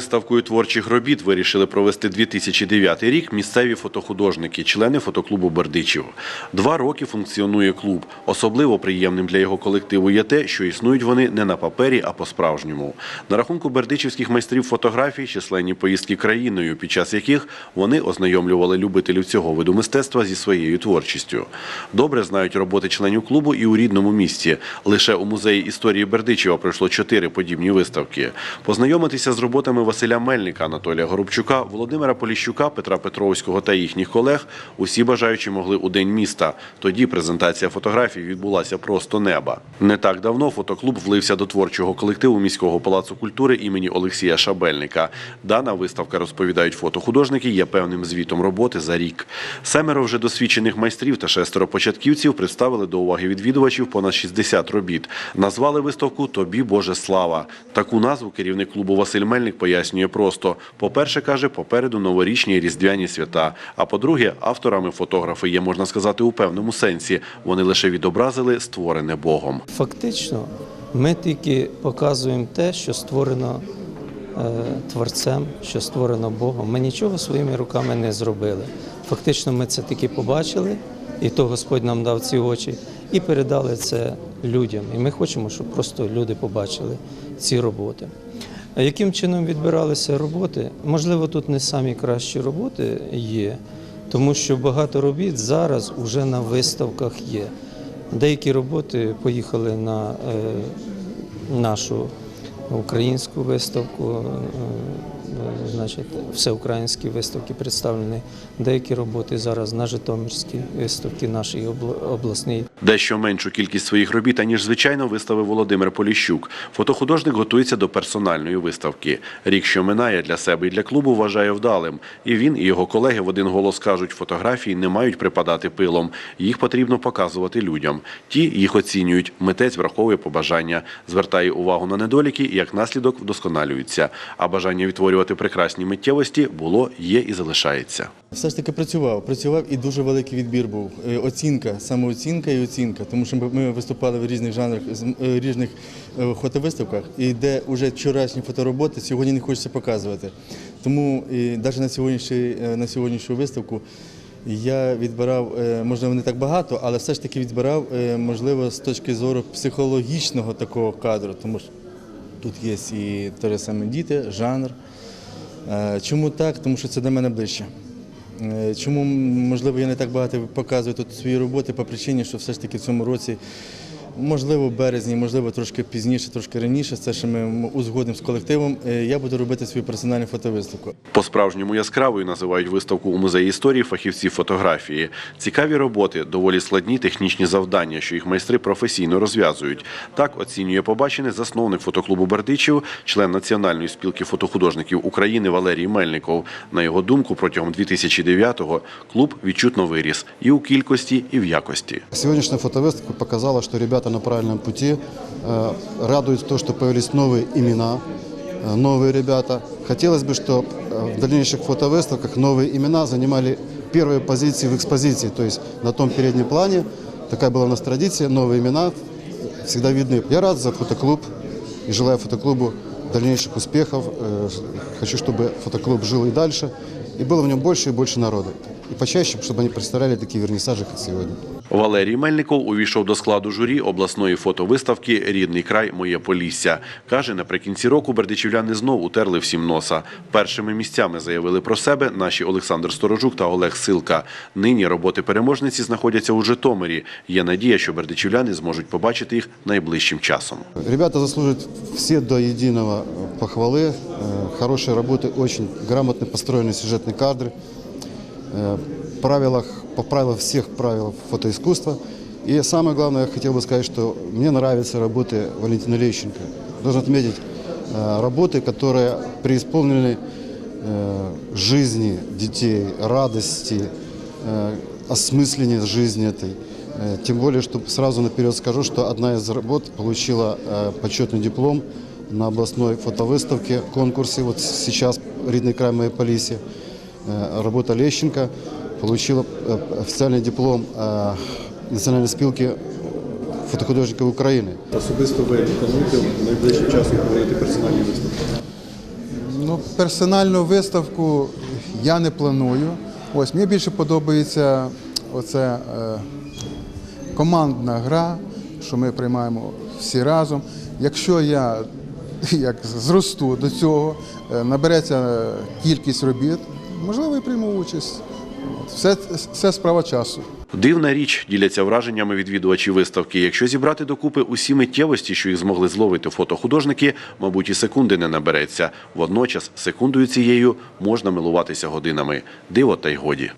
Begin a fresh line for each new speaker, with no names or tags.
Виставкою творчих робіт вирішили провести 2009 рік місцеві фотохудожники, члени фотоклубу Бердичів. Два роки функціонує клуб. Особливо приємним для його колективу є те, що існують вони не на папері, а по-справжньому. На рахунку бердичівських майстрів фотографій численні поїздки країною, під час яких вони ознайомлювали любителів цього виду мистецтва зі своєю творчістю. Добре знають роботи членів клубу і у рідному місті. Лише у музеї історії Бердичева пройшло чотири подібні виставки. Познайомитися з роботами Василя Мельника, Анатолія Горобчука, Володимира Поліщука, Петра Петровського та їхніх колег усі бажаючі могли у день міста. Тоді презентація фотографій відбулася просто неба. Не так давно фотоклуб влився до творчого колективу міського палацу культури імені Олексія Шабельника. Дана виставка, розповідають фотохудожники, є певним звітом роботи за рік. Семеро вже досвідчених майстрів та шестеро початківців представили до уваги відвідувачів понад 60 робіт. Назвали виставку Тобі Боже слава. Таку назву керівник клубу Василь Мельник пояснює просто: по-перше, каже, попереду новорічні різдвяні свята. А по-друге, авторами фотографи є, можна сказати, у певному сенсі. Вони лише відобразили створене Богом.
Фактично, ми тільки показуємо те, що створено е, Творцем, що створено Богом. Ми нічого своїми руками не зробили. Фактично, ми це тільки побачили, і то Господь нам дав ці очі, і передали це людям. І ми хочемо, щоб просто люди побачили ці роботи. Яким чином відбиралися роботи? Можливо, тут не самі кращі роботи є, тому що багато робіт зараз вже на виставках є. Деякі роботи поїхали на е, нашу українську виставку, е, значить, всеукраїнські виставки представлені. Деякі роботи зараз на Житомирській виставці, нашій обласній.
Дещо меншу кількість своїх робіт, аніж звичайно, виставив Володимир Поліщук. Фотохудожник готується до персональної виставки. Рік, що минає для себе і для клубу, вважає вдалим. І він, і його колеги в один голос кажуть, фотографії не мають припадати пилом. Їх потрібно показувати людям. Ті їх оцінюють. Митець враховує побажання, звертає увагу на недоліки і як наслідок вдосконалюються. А бажання відтворювати прекрасні миттєвості було, є і залишається.
Все ж таки працював, працював і дуже великий відбір був. Е, Оцінка, самооцінка і оцінка. Тому що ми- виступали в різних жанрах, е, різних е, фотовиставках, і де вже вчорашні фотороботи сьогодні не хочеться показувати. Тому навіть на сьогоднішню, на сьогоднішню виставку я відбирав, можливо, не так багато, але все ж таки відбирав, можливо, з точки зору психологічного такого кадру. Тому що тут є і те саме діти, жанр. Е, Чому так? Тому що це до мене ближче. Е, Чому, можливо, я не так багато показую тут свої роботи по причині, що все ж таки в цьому році, можливо, в березні, можливо, трошки пізніше, трошки раніше, це ще ми узгодимо з колективом. е, Я буду робити свою персональну фотовиставку.
По-справжньому яскравою називають виставку у музеї історії фахівці фотографії. Цікаві роботи, доволі складні технічні завдання, що їх майстри професійно розв'язують. Так оцінює побачене засновник фотоклубу Бердичів, член Національної спілки фотохудожників України Валерій Мельников. На його думку, протягом 2009-го клуб відчутно виріс і у кількості, і в якості.
Сегодняшняя фотовыставка показала, что ребята на правильном пути. Э, Радует то, что появились новые имена, э, новые ребята. Хотелось бы, чтобы в дальнейших фотовыставках новые имена занимали первые позиции в экспозиции, то есть на том переднем плане. Такая была у нас традиция, новые имена всегда видны. Я рад за фотоклуб и желаю фотоклубу дальнейших успехов. Э, Хочу, чтобы фотоклуб жил и дальше, и было в нем больше и больше народа. И почаще, чтобы они представляли такие вернисажи, как сегодня.
Валерій Мельников увійшов до складу журі обласної фотовиставки Рідний край моє Полісся. Каже, наприкінці року бердичівляни знов утерли всім носа. Першими місцями заявили про себе наші Олександр Сторожук та Олег Силка. Нині роботи переможниці знаходяться у Житомирі. Є надія, що бердичівляни зможуть побачити їх найближчим часом.
Ребята заслуживают все до единого похвалы. Э, Хорошие работы, очень грамотно построены сюжетные кадры. Правилах, по правилам всех правил фотоискусства. И самое главное, я хотел бы сказать, что мне нравятся работы Валентина Лещенко. Должен отметить э, работы, которые преисполнены э, жизни детей, радости, э, осмысления жизни этой. Тем более, что сразу наперед скажу, что одна из работ получила почетный диплом на областной фотовыставке, конкурсе. Вот сейчас «Ридный край моей Полисе». Работа Лещенко получила э, официальный диплом э, Национальной спилки фотохудожників України.
Особисто ви плануєте найближчим часом проводити персональні виставки?
Ну,
Ну, персональну виставку я не планую. Ось мені більше подобається оце е, командна гра, що ми приймаємо всі разом. Якщо я як зросту до цього, е, набереться кількість робіт, можливо, і прийму участь. Все, все справа часу.
Дивна річ діляться враженнями відвідувачі виставки. Якщо зібрати докупи усі миттєвості, що їх змогли зловити фотохудожники, мабуть, і секунди не набереться. Водночас секундою цією можна милуватися годинами. Диво та й годі.